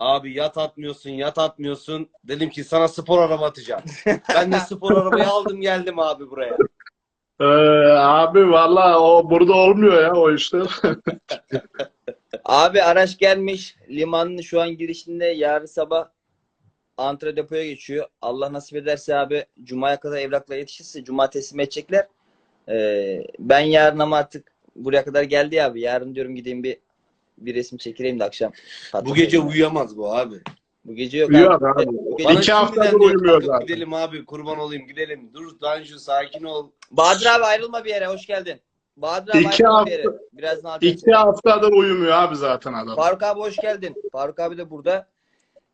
Abi yat atmıyorsun, yat atmıyorsun. Dedim ki sana spor araba atacağım. Ben de spor arabayı aldım geldim abi buraya. Ee, abi valla o burada olmuyor ya o işler. Abi araç gelmiş. Limanın şu an girişinde yarın sabah antre depoya geçiyor. Allah nasip ederse abi Cuma'ya kadar evrakla yetişirse Cuma teslim edecekler. Ee, ben yarın ama artık buraya kadar geldi ya abi. Yarın diyorum gideyim bir bir resim çekileyim de akşam. Bu gece uyuyamaz bu abi. Bu gece yok Yok abi. abi. Bu gece- İki haftadır uyumuyor zaten. Gidelim abi kurban olayım gidelim. Dur Tanju sakin ol. Bahadır abi ayrılma bir yere. Hoş geldin. Bahadır abi İki ayrılma bir hafta- yere. Alacağız. İki haftadır uyumuyor abi zaten adam. Faruk abi hoş geldin. Faruk abi de burada.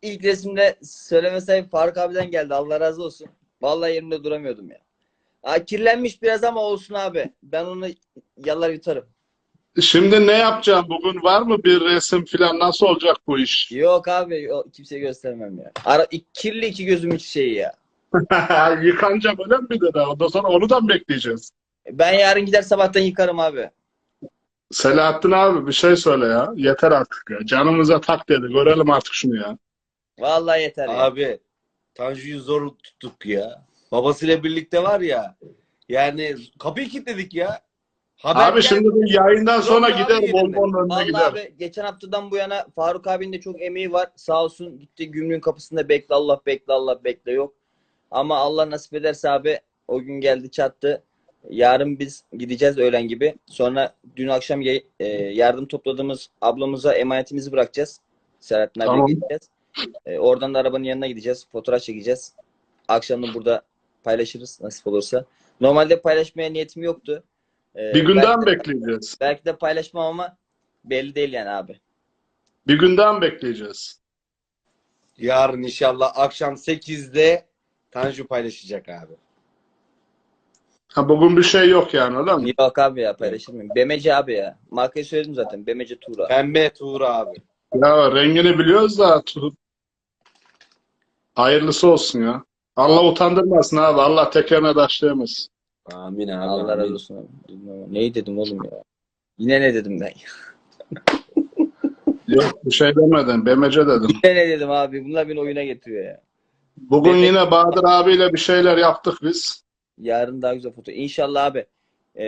İlk resimde söyleme Faruk abiden geldi. Allah razı olsun. Vallahi yerimde duramıyordum ya. Aa, kirlenmiş biraz ama olsun abi. Ben onu yalar yutarım. Şimdi ne yapacağım bugün? Var mı bir resim falan? Nasıl olacak bu iş? Yok abi yok, kimseye göstermem ya. Ara, kirli iki gözümün çiçeği ya. Yıkanacak öyle mi dedi? Ondan sonra onu da mı bekleyeceğiz? Ben yarın gider sabahtan yıkarım abi. Selahattin abi bir şey söyle ya. Yeter artık ya. Canımıza tak dedi. Görelim artık şunu ya. Vallahi yeter ya. Abi Tanju'yu zor tuttuk ya. Babasıyla birlikte var ya. Yani kapıyı kilitledik ya. Haber Abi şimdi bu yayından sonra Yok abi gider. Bonbonun önüne Vallahi gider. abi geçen haftadan bu yana Faruk abinin de çok emeği var. Sağ olsun gitti gümrüğün kapısında bekle Allah bekle Allah bekle yok. Ama Allah nasip ederse abi o gün geldi çattı. Yarın biz gideceğiz öğlen gibi. Sonra dün akşam e, yardım topladığımız ablamıza emanetimizi bırakacağız. Serhat'ın abiye Tamam. gideceğiz. E, oradan da arabanın yanına gideceğiz. Fotoğraf çekeceğiz. Akşam da burada paylaşırız nasip olursa. Normalde paylaşmaya niyetim yoktu. E, Bir günden belki de- bekleyeceğiz. Belki de paylaşmam ama belli değil yani abi. Bir günden bekleyeceğiz. Yarın inşallah akşam 8'de Tanju paylaşacak abi. Ha, bugün bir şey yok yani öyle mi? Yok abi ya paylaşır mıyım? BMC abi ya. Markayı söyledim zaten. BMC Tuğra. Pembe Tuğra abi. Ya rengini biliyoruz da tu- hayırlısı olsun ya. Allah utandırmasın abi. Allah tekerine taşlayamaz. Amin abi. Allah amin. razı olsun abi. Neyi dedim oğlum ya? Yine ne dedim ben? Yok bir şey demedim. BMC dedim. Yine ne dedim abi? Bunlar beni oyuna getiriyor ya. Bugün Evet. yine Bahadır abiyle bir şeyler yaptık biz. Yarın daha güzel foto. İnşallah abi. Ee,